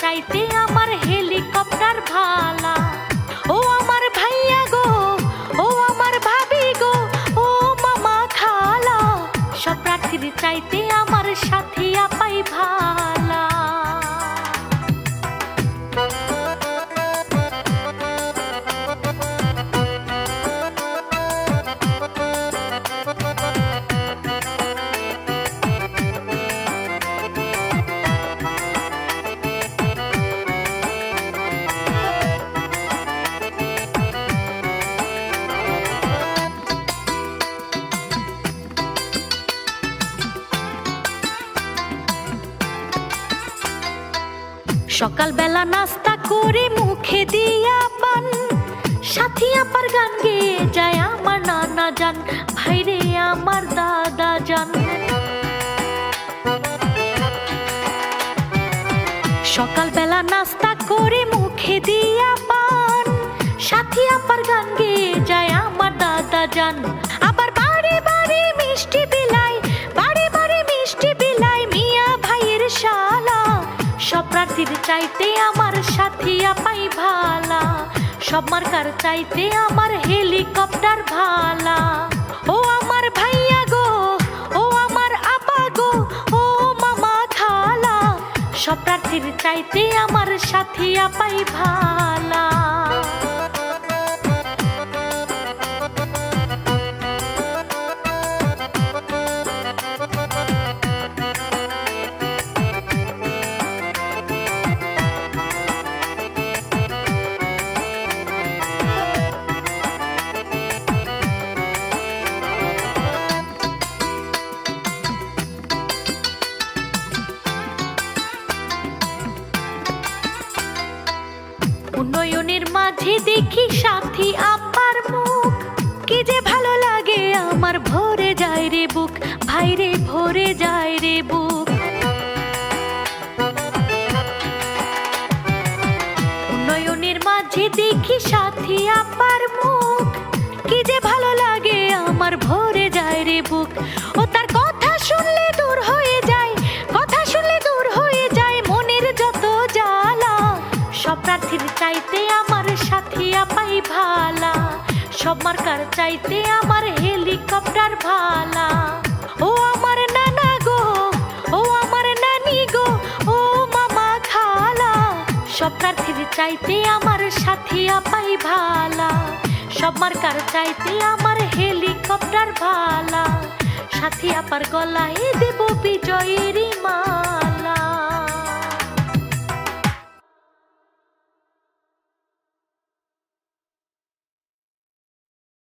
চাইতে আমার হেলিকপ্টার ভালা। ও আমার ভাইয়া গো, ও আমার ভাবি গো, ও মামা খালা। সব প্রার্থীর চাইতে সকালবেলা নাস্তা করে মুখে দিয়া পান। সাথী আপার গান গেয়ে যায় আমার নানা যান ভাইরে আমার দাদা যান সকালবেলা নাস্তা করে মুখে দিয়া পান। সাথী আপার গান গেয়ে যায় আমার দাদা যান চাইতে আমার সাথিয়া পাই ভালা। সব মার্কার চাইতে আমার হেলিকপ্টার ভালা। ও আমার ভাইয়া গো, ও আমার আপা গো, ও মামা খালা। সব প্রার্থীর চাইতে আমার সাথিয়া পাই ভালা। উন্নয়নের মাঝে দেখি সাথী আপার মুখ। কি যে ভালো লাগে আমার ভরে যায় রে বুক ভাইরে ভরে যায় রে বুক। উন্নয়নের মাঝে দেখি সাথী আপার মুখ। কি যে ভালো লাগে আমার ভরে যায় রে বুক। ও তার কথা শুনলে প্রার্থীর চাইতে আমার সাথী আপাই ভালা। সব মার্কার চাইতে আমার হেলিকপ্টার ভালা। ও আমার নানা গো, ও আমার নানি গো, ও মামা খালা। সব প্রার্থীর চাইতে আমার সাথী আপাই ভালা। সব মার্কার চাইতে আমার হেলিকপ্টার ভালা। সাথী আপার গলায় দেব বিজয়েরই মালা।